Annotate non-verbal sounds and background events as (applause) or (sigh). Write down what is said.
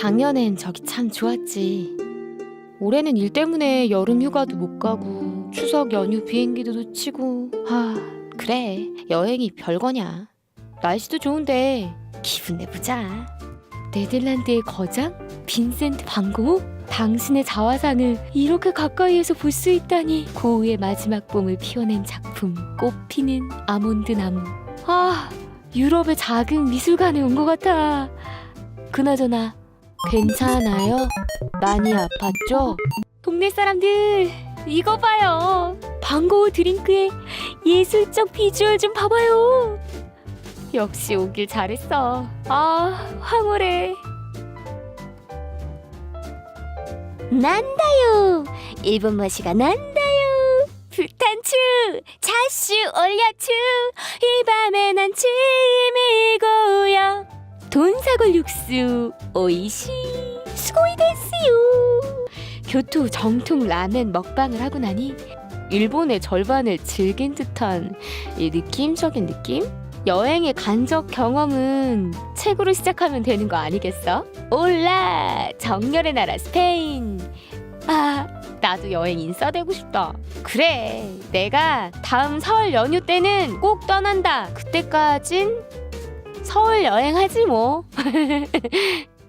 작년엔 저기 참 좋았지. 올해는 일 때문에 여름 휴가도 못 가고 추석 연휴 비행기도 놓치고 아 그래 여행이 별거냐. 날씨도 좋은데 기분 내보자. 네덜란드의 거장 빈센트 반고 당신의 자화상을 이렇게 가까이에서 볼 수 있다니 고우의 마지막 봄을 피워낸 작품 꽃피는 아몬드 나무 아 유럽의 작은 미술관에 온 것 같아 그나저나 괜찮아요? 많이 아팠죠? 동네 사람들 이거 봐요. 반고우 드링크의 예술적 비주얼 좀 봐봐요. 역시 오길 잘했어. 아 황홀해. 난다요. 일본 맛이가 난다요. 불탄추 차슈 올려추. 이 밤에 난돈 사골 육수 오이시 수고이 됐어요 교토 정통 라멘 먹방을 하고 나니 일본의 절반을 즐긴 듯한 이 느낌적인 느낌? 여행의 간접 경험은 책으로 시작하면 되는 거 아니겠어? 올라! 정열의 나라 스페인! 아 나도 여행 인싸되고 싶다. 그래 내가 다음 설 연휴 때는 꼭 떠난다. 그때까진 서울 여행하지 뭐 (laughs)